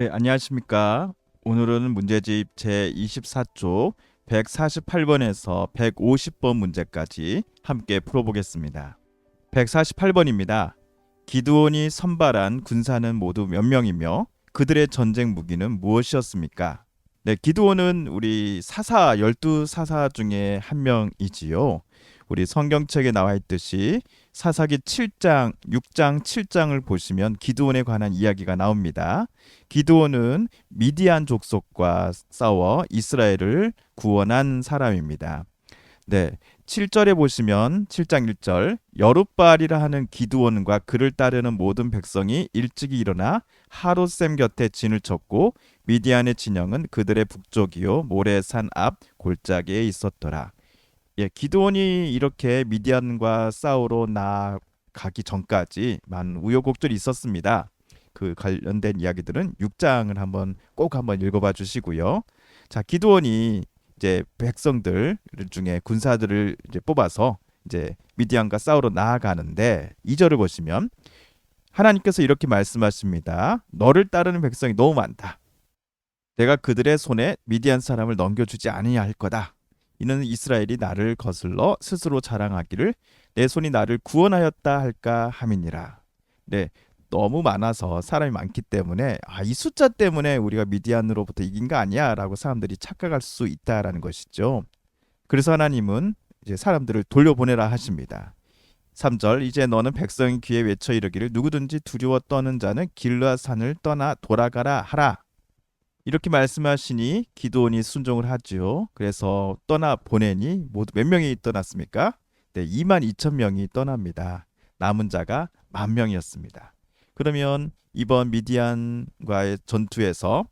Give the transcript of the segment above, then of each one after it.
네, 안녕하십니까. 오늘은 문제집 제24쪽 148번에서 150번 문제까지 함께 풀어보겠습니다. 148번입니다. 기드온이 선발한 군사는 모두 몇 명이며 그들의 전쟁 무기는 무엇이었습니까? 네, 기드온은 우리 사사 12사사 중에 한 명이지요. 우리 성경책에 나와 있듯이 사사기 7장, 6장, 7장을 보시면 기드온에 관한 이야기가 나옵니다. 기드온은 미디안 족속과 싸워 이스라엘을 구원한 사람입니다. 네. 7절에 보시면 7장 1절 여룻바알이라 하는 기드온과 그를 따르는 모든 백성이 일찍이 일어나 하롯셈 곁에 진을 쳤고 미디안의 진영은 그들의 북쪽이요 모래산 앞 골짜기에 있었더라. 예, 기드온이 이렇게 미디안과 싸우러 나가기 전까지 많은 우여곡절이 있었습니다. 그 관련된 이야기들은 6장을 한번 꼭 한번 읽어봐 주시고요. 자, 기드온이 이제 백성들 중에 군사들을 이제 뽑아서 이제 미디안과 싸우러 나아가는데 2절을 보시면 하나님께서 이렇게 말씀하십니다. 너를 따르는 백성이 너무 많다. 내가 그들의 손에 미디안 사람을 넘겨주지 아니할 냐 거다. 이는 이스라엘이 나를 거슬러 스스로 자랑하기를 내 손이 나를 구원하였다 할까 함이니라. 네, 너무 많아서 사람이 많기 때문에 아, 이 숫자 때문에 우리가 미디안으로부터 이긴 거 아니야라고 사람들이 착각할 수 있다라는 것이죠. 그래서 하나님은 이제 사람들을 돌려보내라 하십니다. 3절 이제 너는 백성의 귀에 외쳐 이르기를 누구든지 두려워 떠는 자는 길르앗 산을 떠나 돌아가라 하라. 이렇게 말씀하시니 기도원이 순종을 하지요. 그래서 떠나 보내니 모두 몇 명이 떠났습니까? 네, 2만 2천 명이 떠납니다. 남은 자가 만 명이었습니다. 그러면 이번 미디안과의 전투에서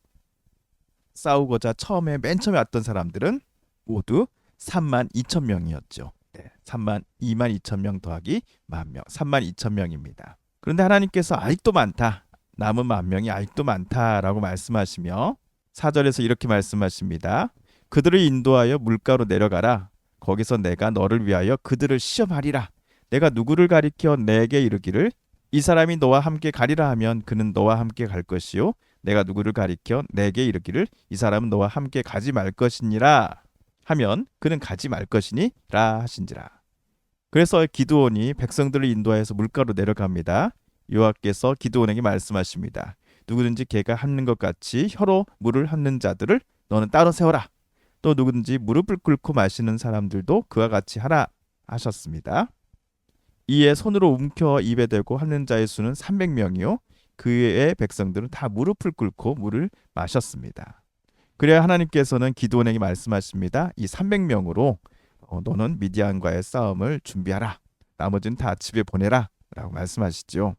싸우고자 처음에 맨 처음에 왔던 사람들은 모두 3만 2천 명이었죠. 네, 3만 2만 2천 명 더하기 만 명, 3만 2천 명입니다. 그런데 하나님께서 아직도 많다. 남은 만 명이 아직도 많다라고 말씀하시며 사절에서 이렇게 말씀하십니다. 그들을 인도하여 물가로 내려가라. 거기서 내가 너를 위하여 그들을 시험하리라. 내가 누구를 가리켜 내게 이르기를 이 사람이 너와 함께 가리라 하면 그는 너와 함께 갈 것이요 내가 누구를 가리켜 내게 이르기를 이 사람은 너와 함께 가지 말 것이니라 하면 그는 가지 말 것이니라 하신지라. 그래서 기드온이 백성들을 인도하여서 물가로 내려갑니다. 여호와께서 기드온에게 말씀하십니다. 누구든지 개가 핥는 것 같이 혀로 물을 핥는 자들을 너는 따로 세워라. 또 누구든지 무릎을 꿇고 마시는 사람들도 그와 같이 하라 하셨습니다. 이에 손으로 움켜 입에 대고 핥는 자의 수는 300명이요 그의 백성들은 다 무릎을 꿇고 물을 마셨습니다. 그래야 하나님께서는 기도원에게 말씀하십니다. 이 300명으로 어, 너는 미디안과의 싸움을 준비하라. 나머지는 다 집에 보내라. 라고 말씀하시죠.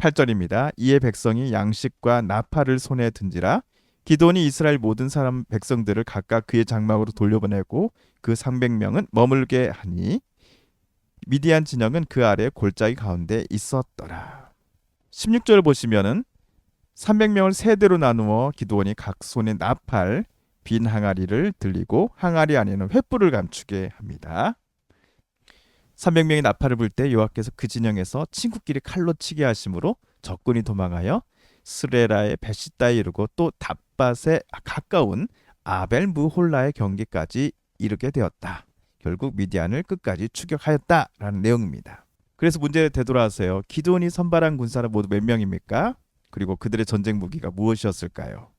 8절입니다. 이에 백성이 양식과 나팔을 손에 든지라 기돈이 이스라엘 모든 사람 백성들을 각각 그의 장막으로 돌려보내고 그 300명은 머물게 하니 미디안 진영은 그 아래 골짜기 가운데 있었더라. 16절 보시면은 300명을 세 대로 나누어 기도원이 각 손에 나팔 빈 항아리를 들리고 항아리 안에는 횃불을 감추게 합니다. 300명이 나팔을 불때 여호와께서 그 진영에서 친구끼리 칼로 치게 하심으로 적군이 도망하여 스레라의 베시다에 이르고 또 답밭에 가까운 아벨 무홀라의 경계까지 이르게 되었다. 결국 미디안을 끝까지 추격하였다라는 내용입니다. 그래서 문제를 되돌아서요. 기도원이 선발한 군사는 모두 몇 명입니까? 그리고 그들의 전쟁 무기가 무엇이었을까요?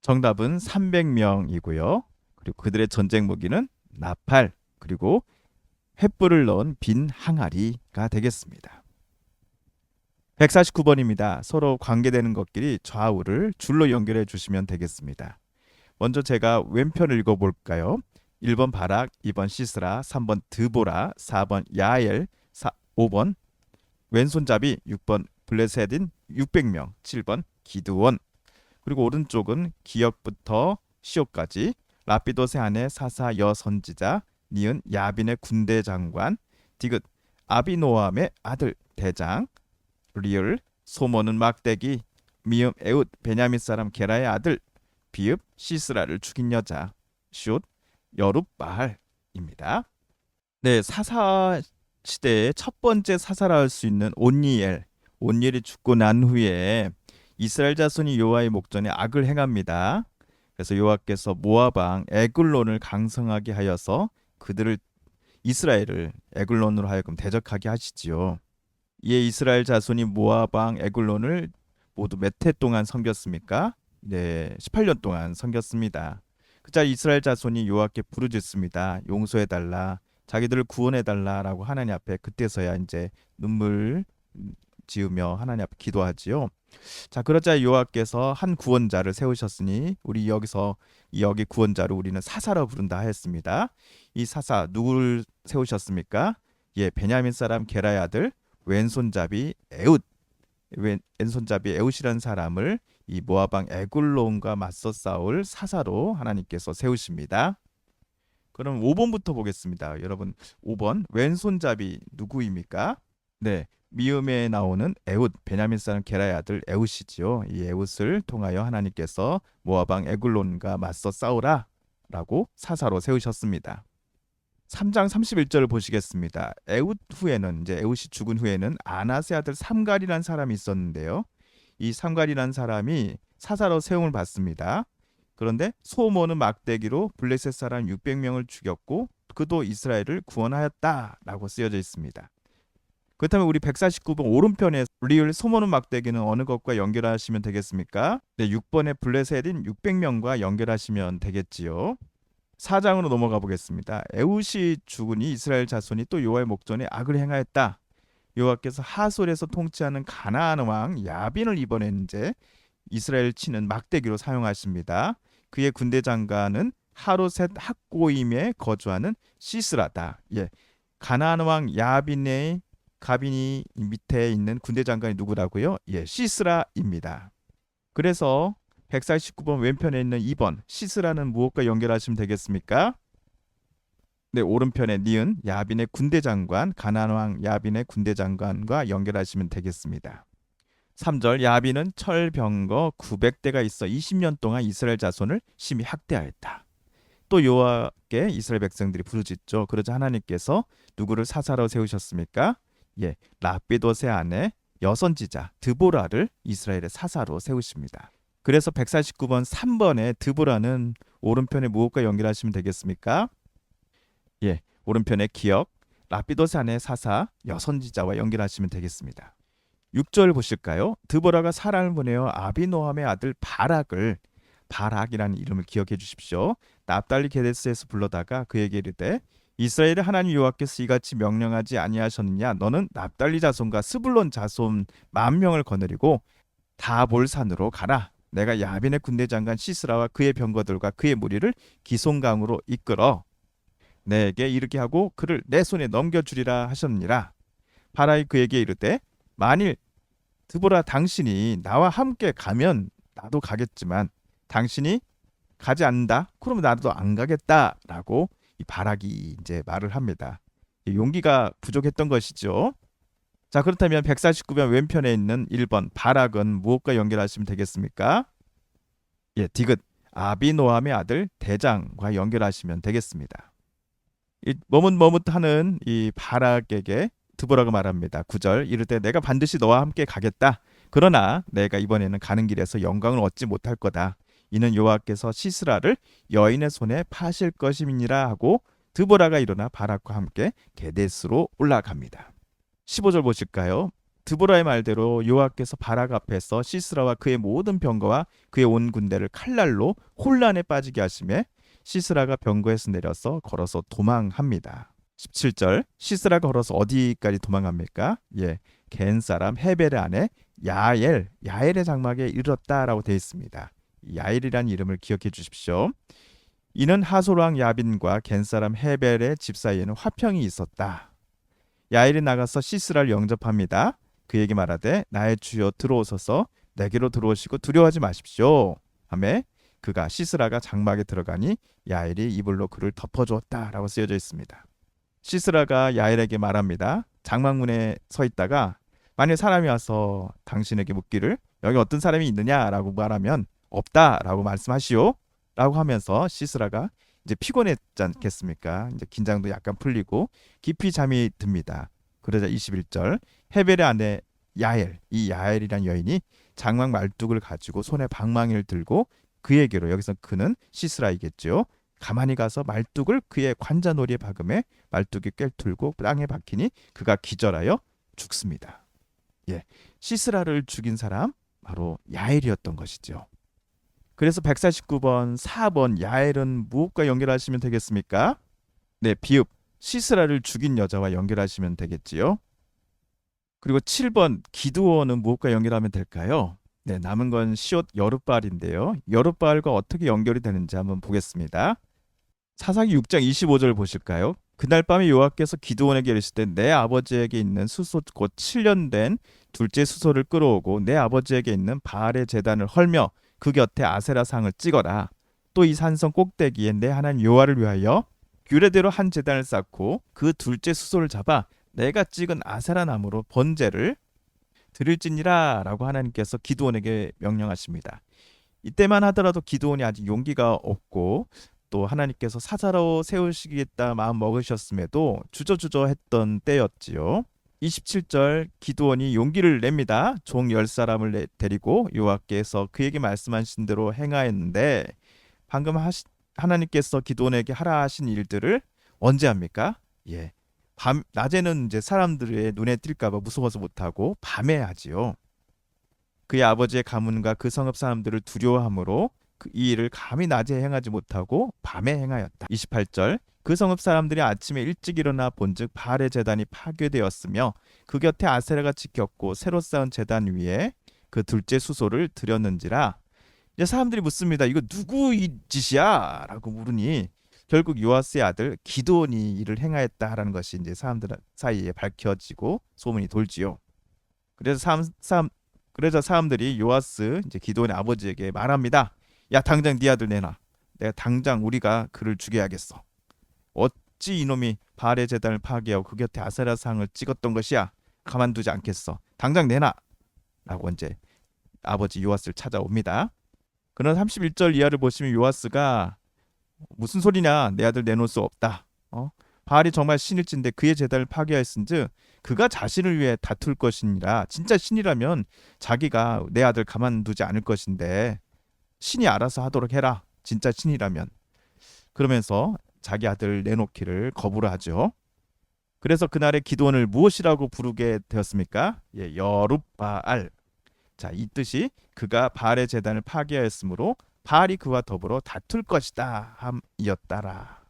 정답은 300명이고요. 그리고 그들의 전쟁 무기는 나팔 그리고 횃불을 넣은 빈 항아리가 되겠습니다. 149번입니다. 서로 관계되는 것끼리 좌우를 줄로 연결해 주시면 되겠습니다. 먼저 제가 왼편을 읽어볼까요? 1번 바락, 2번 시스라, 3번 드보라, 4번 야엘, 4, 5번 왼손잡이, 6번 블레셋인 600명, 7번 기드원. 그리고 오른쪽은 기역부터 시옷까지 라피도세 안에 사사 여 선지자, 니은 야빈의 군대 장관, 디귿 아비노암의 아들 대장, 리을 소모는 막대기, 미음 에웃 베냐민 사람 게라의 아들, 비읍 시스라를 죽인 여자, 슛 여룻바알입니다. 네, 사사 시대의 첫 번째 사사라 할 수 있는 온니엘, 온니엘이 죽고 난 후에 이스라엘 자손이 여호와의 목전에 악을 행합니다. 그래서 모압 왕 에글론을 강성하게 하여서 그들을 이스라엘을 에글론으로 하여금 대적하게 하시지요. 이에 이스라엘 자손이 모압 왕 에글론을 모두 몇 해 동안 섬겼습니까? 네, 18년 동안 섬겼습니다. 그자 이스라엘 자손이 여호와께 부르짖습니다. 용서해 달라. 자기들을 구원해 달라라고 하나님 앞에 그때서야 이제 눈물 지으며 하나님 앞에 기도하지요. 자, 그러자 여호와께서 한 구원자를 세우셨으니 우리 여기서 이 여기 구원자를 우리는 사사라 부른다 하였습니다. 이 사사 누구를 세우셨습니까? 예, 베냐민 사람 게라의 아들 왼손잡이 에웃 왼, 왼손잡이 에웃이라는 사람을 이왕 에굴론과 맞서 싸울 사사로 하나님께서 세우십니다. 그럼 5번부터 보겠습니다. 여러분 5번 왼손잡이 누구입니까? 네. 미음에 나오는 에웃 베냐민 사람 게라의 아들 에웃이지요. 이 에웃을 통하여 하나님께서 모압 왕 에굴론과 맞서 싸우라라고 사사로 세우셨습니다. 3장 31절을 보시겠습니다. 에웃 후에는 이제 에웃이 죽은 후에는 아나세 아들 삼갈이라는 사람이 있었는데요. 이 삼갈이라는 사람이 사사로 세움을 받습니다. 그런데 소모는 막대기로 블레셋 사람 600명을 죽였고 그도 이스라엘을 구원하였다라고 쓰여져 있습니다. 그렇다면 우리 149번 오른편에 리을 소모는 막대기는 어느 것과 연결하시면 되겠습니까? 네, 6번의 블레셋인 600명과 연결하시면 되겠지요. 4장으로 넘어가 보겠습니다. 에웃이 죽으니 이스라엘 자손이 또 여호와의 목전에 악을 행하였다. 여호와께서 하솔에서 통치하는 가나안 왕 야빈을 이번에 이제 이스라엘 치는 막대기로 사용하십니다. 그의 군대 장관은 하로셋 학고임에 거주하는 시스라다. 예. 가나안 왕 야빈의 가빈이 밑에 있는 군대 장관이 누구라고요? 예, 시스라입니다. 그래서 149번 왼편에 있는 2번 시스라는 무엇과 연결하시면 되겠습니까? 네, 오른편에 니은 야빈의 군대 장관 가나안 왕 야빈의 군대 장관과 연결하시면 되겠습니다. 3절 야빈은 철병거 900대가 있어 20년 동안 이스라엘 자손을 심히 학대하였다. 또 여호와께 이스라엘 백성들이 부르짖죠. 그러자 하나님께서 누구를 사사로 세우셨습니까? 예, 라비도세 아내 여선지자 드보라를 이스라엘의 사사로 세우십니다. 그래서 149번 3번에 드보라는 오른편에 무엇과 연결하시면 되겠습니까? 예, 오른편에 기억 라비도세 아내 사사 여선지자와 연결하시면 되겠습니다. 6절 보실까요? 드보라가 사람을 보내어 아비노함의 아들 바락을 바락이라는 이름을 기억해 주십시오. 납달리 게데스에서 불러다가 그에게 이르되 이스라엘의 하나님 여호와께서 이같이 명령하지 아니하셨느냐? 너는 납달리 자손과 스불론 자손 만 명을 거느리고 다볼산으로 가라. 내가 야빈의 군대 장관 시스라와 그의 병거들과 그의 무리를 기송강으로 이끌어 내게 이렇게 하고 그를 내 손에 넘겨주리라 하셨느니라. 바라이 그에게 이르되 만일 드보라 당신이 나와 함께 가면 나도 가겠지만 당신이 가지 않는다? 그러면 나도 안 가겠다라고 이 바락이 이제 말을 합니다. 용기가 부족했던 것이죠. 자 그렇다면 149번 왼편에 있는 1번 바락은 무엇과 연결하시면 되겠습니까? 예, 디귿 아비노함의 아들 대장과 연결하시면 되겠습니다. 이 머뭇머뭇하는 이 바락에게 드보라가 말합니다. 9절 이럴 때 내가 반드시 너와 함께 가겠다. 그러나 내가 이번에는 가는 길에서 영광을 얻지 못할 거다. 이는 여호와께서 시스라를 여인의 손에 파실 것임이니라 하고 드보라가 일어나 바락과 함께 게데스로 올라갑니다. 15절 보실까요? 드보라의 말대로 여호와께서 바락 앞에서 시스라와 그의 모든 병거와 그의 온 군대를 칼날로 혼란에 빠지게 하심에 시스라가 병거에서 내려서 걸어서 도망합니다. 17절 시스라가 걸어서 어디까지 도망갑니까? 예, 겐 사람 헤벨의 아내 야엘 야엘의 장막에 이르렀다라고 되어 있습니다. 야일이라는 이름을 기억해 주십시오. 이는 하솔왕 야빈과 겐 사람 헤벨의 집 사이에는 화평이 있었다. 야일이 나가서 시스라를 영접합니다. 그에게 말하되 나의 주여 들어오소서 내게로 들어오시고 두려워하지 마십시오. 하매 그가 시스라가 장막에 들어가니 야일이 이불로 그를 덮어주었다라고 쓰여져 있습니다. 시스라가 야일에게 말합니다. 장막문에 서 있다가 만일 사람이 와서 당신에게 묻기를 여기 어떤 사람이 있느냐라고 말하면 없다라고 말씀하시오. 라고 하면서 시스라가 이제 피곤했지 않겠습니까? 이제 긴장도 약간 풀리고 깊이 잠이 듭니다. 그러자 21절 헤벨의 아내 야엘 이 야엘이란 여인이 장막 말뚝을 가지고 손에 방망이를 들고 그에게로 여기서 그는 시스라이겠죠. 가만히 가서 말뚝을 그의 관자놀이에 박음에 말뚝이 꿰뚫고 땅에 박히니 그가 기절하여 죽습니다. 예, 시스라를 죽인 사람 바로 야엘이었던 것이죠. 그래서 149번 4번 야엘은 무엇과 연결하시면 되겠습니까? 네, 비읍 시스라를 죽인 여자와 연결하시면 되겠지요. 그리고 7번 기드원은 무엇과 연결하면 될까요? 네, 남은 건 시옷 여룻발인데요. 여룻발과 어떻게 연결이 되는지 한번 보겠습니다. 사사기 6장 25절 보실까요? 그날 밤에 여호와께서 기드온에게 이르시되 내 아버지에게 있는 수소 곧 7년 된 둘째 수소를 끌어오고 내 아버지에게 있는 바알의 제단을 헐며 그 곁에 아세라 상을 찍어라. 또 이 산성 꼭대기에 내 하나님 여호와를 위하여 규례대로 한 제단을 쌓고 그 둘째 수소를 잡아 내가 찍은 아세라 나무로 번제를 드릴지니라라고 하나님께서 기드온에게 명령하십니다. 이때만 하더라도 기드온이 아직 용기가 없고 또 하나님께서 사자로 세우시겠다 마음 먹으셨음에도 주저주저했던 때였지요. 27절 기드온이 용기를 냅니다. 종 열 사람을 내- 데리고 여호와께서 그에게 말씀하신 대로 행하였는데 방금 하시, 하나님께서 기드온에게 하라 하신 일들을 언제 합니까? 예. 밤 낮에는 이제 사람들의 눈에 띌까 봐 무서워서 못 하고 밤에 하지요. 그의 아버지의 가문과 그 성읍 사람들을 두려워함으로 그 이 일을 감히 낮에 행하지 못하고 밤에 행하였다. 28절 그 성읍 사람들이 아침에 일찍 일어나 본즉 바알의 제단이 파괴되었으며 그 곁에 아세라가 지켰고 새로 쌓은 제단 위에 그 둘째 수소를 드렸는지라 이제 사람들이 묻습니다. 이거 누구 이 짓이야? 라고 물으니 결국 요아스의 아들 기도온이 이를 행하였다라는 것이 이제 사람들 사이에 밝혀지고 소문이 돌지요. 그래서 사람, 사람 그래서 사람들이 요아스 이제 기도온의 아버지에게 말합니다. 야 당장 네 아들 내놔. 내가 당장 우리가 그를 죽여야겠어. 어찌 이놈이 바알의 제단을 파괴하고 그 곁에 아세라 상을 찍었던 것이야. 가만두지 않겠어. 당장 내놔. 라고 이제 아버지 요아스를 찾아옵니다. 그런 31절 이하를 보시면 요아스가 무슨 소리냐 내 아들 내놓을 수 없다. 어? 바알이 정말 신일진데 그의 제단을 파괴하였은즉 그가 자신을 위해 다툴 것이니라 진짜 신이라면 자기가 내 아들 가만두지 않을 것인데 신이 알아서 하도록 해라 진짜 신이라면 그러면서 자기 아들 내놓기를 거부를 하죠. 그래서 그날의 기도원을 무엇이라고 부르게 되었습니까? 예, 여룻바알. 자, 이 뜻이 그가 바알의 제단을 파괴하였으므로 바알이 그와 더불어 다툴 것이다 함이었다라.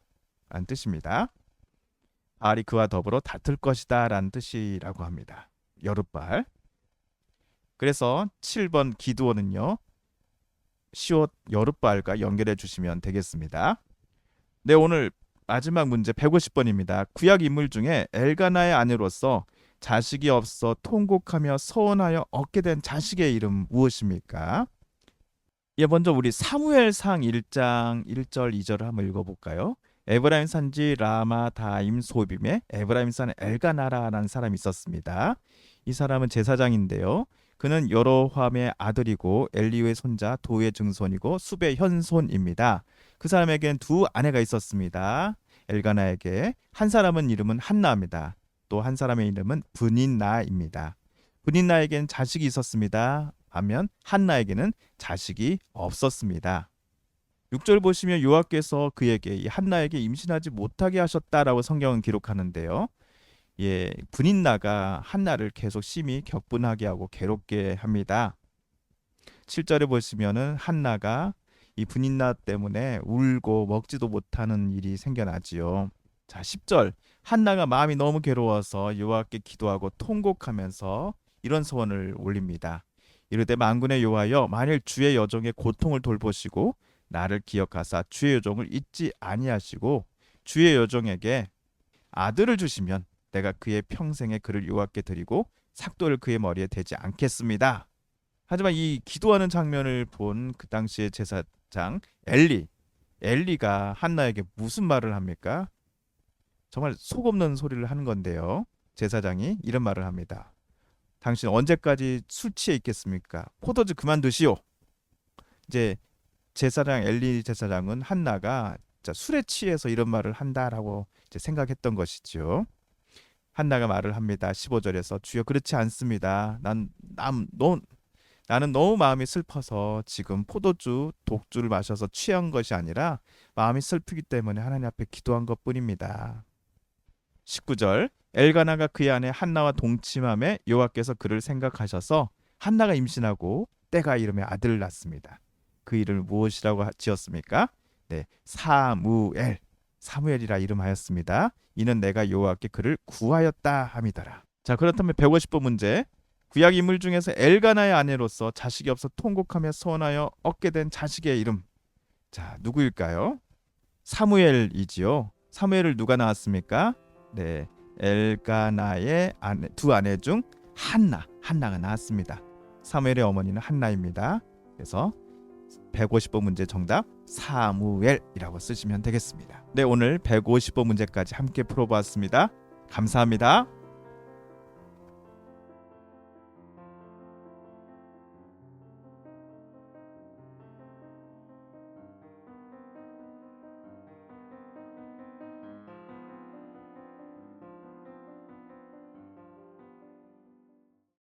라는 뜻입니다. 바알이 그와 더불어 다툴 것이다 라는 뜻이라고 합니다. 여룻바알. 그래서 7번 기도원은요. 시옷 여룻바알과 연결해 주시면 되겠습니다. 네, 오늘 마지막 문제 150번입니다. 구약 인물 중에 엘가나의 아내로서 자식이 없어 통곡하며 서원하여 얻게 된 자식의 이름 무엇입니까? 예, 먼저 우리 사무엘상 1장 1절 2절을 한번 읽어볼까요? 에브라임 산지 라마 다임 소빔에 에브라임 산 엘가나라라는 사람이 있었습니다. 이 사람은 제사장인데요. 그는 여로함의 아들이고 엘리우의 손자 도의 증손이고 숲의 현손입니다. 그 사람에게는 두 아내가 있었습니다. 엘가나에게 한 사람은 이름은 한나입니다. 또 한 사람의 이름은 분인나입니다. 분인나에게는 자식이 있었습니다. 반면 한나에게는 자식이 없었습니다. 6절 보시면 요하께서 그에게 이 한나에게 임신하지 못하게 하셨다라고 성경은 기록하는데요. 예, 분인나가 한나를 계속 심히 격분하게 하고 괴롭게 합니다. 7절에 보시면은 한나가 이 분인나 때문에 울고 먹지도 못하는 일이 생겨나지요. 자, 10절. 한나가 마음이 너무 괴로워서 여호와께 기도하고 통곡하면서 이런 소원을 올립니다. 이르되 만군의 여호와여 만일 주의 여종의 고통을 돌보시고 나를 기억하사 주의 여종을 잊지 아니하시고 주의 여종에게 아들을 주시면 내가 그의 평생에 그를 여호와께 드리고 삭도를 그의 머리에 대지 않겠습니다. 하지만 이 기도하는 장면을 본 그 당시의 제사 장 엘리 엘리가 한나에게 무슨 말을 합니까? 정말 속 없는 소리를 하는 건데요. 제사장이 이런 말을 합니다. 당신 언제까지 술 취해 있겠습니까? 포도주 그만 드시오. 이제 제사장 엘리 제사장은 한나가 술에 취해서 이런 말을 한다라고 생각했던 것이죠. 한나가 말을 합니다. 15절에서 주여 그렇지 않습니다. 난남 너 나는 너무 마음이 슬퍼서 지금 포도주 독주를 마셔서 취한 것이 아니라 마음이 슬프기 때문에 하나님 앞에 기도한 것 뿐입니다. 19절 엘가나가 그의 아내 한나와 동침함에 여호와께서 그를 생각하셔서 한나가 임신하고 때가 이름에 아들을 낳습니다. 그 이름을 무엇이라고 하- 지었습니까? 네, 사무엘. 사무엘이라 이름하였습니다. 이는 내가 여호와께 그를 구하였다 함이더라. 자, 그렇다면 150번 문제. 구약 인물 중에서 엘가나의 아내로서 자식이 없어 통곡하며 서원하여 얻게 된 자식의 이름. 자, 누구일까요? 사무엘이지요. 사무엘을 누가 낳았습니까? 네, 엘가나의 아내, 두 아내 중 한나, 한나가 낳았습니다. 사무엘의 어머니는 한나입니다. 그래서 150번 문제 정답 사무엘이라고 쓰시면 되겠습니다. 네, 오늘 150번 문제까지 함께 풀어보았습니다. 감사합니다.